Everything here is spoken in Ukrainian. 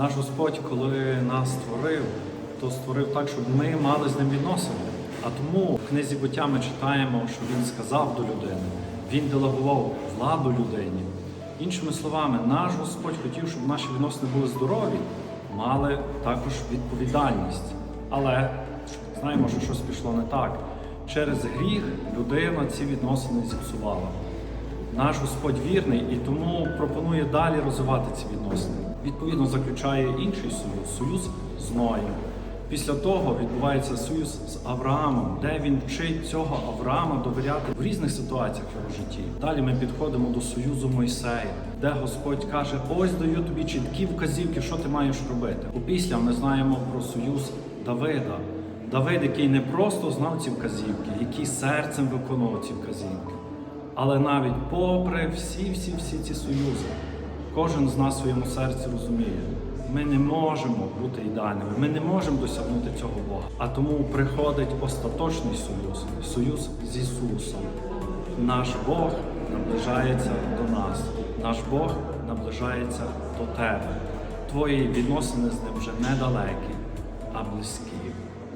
Наш Господь, коли нас створив, то створив так, щоб ми мали з ним відносини. А тому в книзі буття ми читаємо, що він сказав до людини, він делегував владу людині. Іншими словами, наш Господь хотів, щоб наші відносини були здорові, мали також відповідальність. Але знаємо, що щось пішло не так. Через гріх людина ці відносини зіпсувала. Наш Господь вірний і тому пропонує далі розвивати ці відносини. Відповідно, заключає інший союз союз з Ноєм. Після того відбувається союз з Авраамом, де він вчить цього Авраама довіряти в різних ситуаціях його житті. Далі ми підходимо до союзу Мойсея, де Господь каже: Ось даю тобі чіткі вказівки, що ти маєш робити. Опісля ми знаємо про союз Давида. Давид, який не просто знав ці вказівки, який серцем виконував ці вказівки. Але навіть попри всі-всі-всі ці союзи, кожен з нас в своєму серці розуміє, ми не можемо бути ідеальними, ми не можемо досягнути цього Бога. А тому приходить остаточний союз, союз з Ісусом. Наш Бог наближається до нас, наш Бог наближається до тебе. Твої відносини з ним вже не далекі, а близькі.